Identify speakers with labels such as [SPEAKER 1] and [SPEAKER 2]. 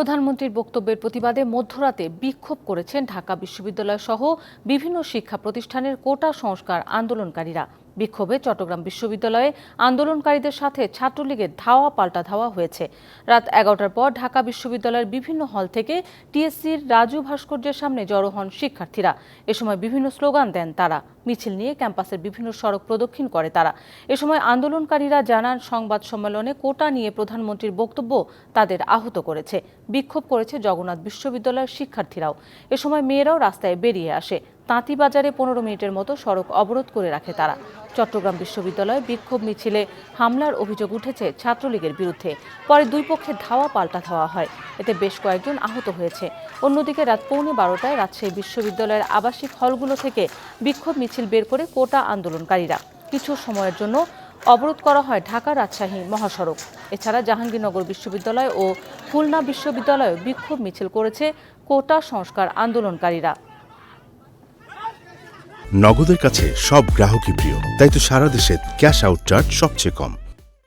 [SPEAKER 1] প্রধানমন্ত্রীর বক্তব্যের প্রতিবাদে মধ্যরাতে বিক্ষোভ করেছেন ঢাকা বিশ্ববিদ্যালয় সহ বিভিন্ন শিক্ষা প্রতিষ্ঠানের কোটা সংস্কার আন্দোলনকারীরা। বিক্ষোভে চট্টগ্রাম বিশ্ববিদ্যালয়ে আন্দোলনকারীদের সাথে ছাত্রলীগের ধাওয়া পাল্টা ধাওয়া হয়েছে। রাত এগারোটার পর ঢাকা বিশ্ববিদ্যালয়ের বিভিন্ন হল থেকে টিএসসির রাজু ভাস্কর্যের সামনে জড়ো হন শিক্ষার্থীরা। এ সময় বিভিন্ন স্লোগান দেন তারা। মিছিল নিয়ে ক্যাম্পাসের বিভিন্ন সড়ক প্রদক্ষিণ করে তারা। এ সময় আন্দোলনকারীরা জানান, সংবাদ সম্মেলনে কোটা নিয়ে প্রধানমন্ত্রীর বক্তব্য তাদের আহত করেছে। বিক্ষোভ করেছে জগন্নাথ বিশ্ববিদ্যালয়ের শিক্ষার্থীরাও। এ সময় মেয়েরাও রাস্তায় বেরিয়ে আসে। তাঁতিবাজারে পনেরো মিনিটের মতো সড়ক অবরোধ করে রাখে তারা। চট্টগ্রাম বিশ্ববিদ্যালয়ে বিক্ষোভ মিছিলে হামলার অভিযোগ উঠেছে ছাত্রলীগের বিরুদ্ধে। পরে দুই পক্ষে ধাওয়া পাল্টা ধাওয়া হয়। এতে বেশ কয়েকজন আহত হয়েছে। অন্যদিকে রাত পৌনে বারোটায় রাজশাহী বিশ্ববিদ্যালয়ের আবাসিক হলগুলো থেকে বিক্ষোভ মিছিল বের করে কোটা আন্দোলনকারীরা। কিছু সময়ের জন্য অবরোধ করা হয় ঢাকা রাজশাহী মহাসড়ক। এছাড়া জাহাঙ্গীরনগর বিশ্ববিদ্যালয় ও খুলনা বিশ্ববিদ্যালয়ে বিক্ষোভ মিছিল করেছে কোটা সংস্কার আন্দোলনকারীরা।
[SPEAKER 2] নগদের কাছে সব গ্রাহকই প্রিয়, তাই তো সারা দেশে ক্যাশ আউট চার্জ সবচেয়ে কম।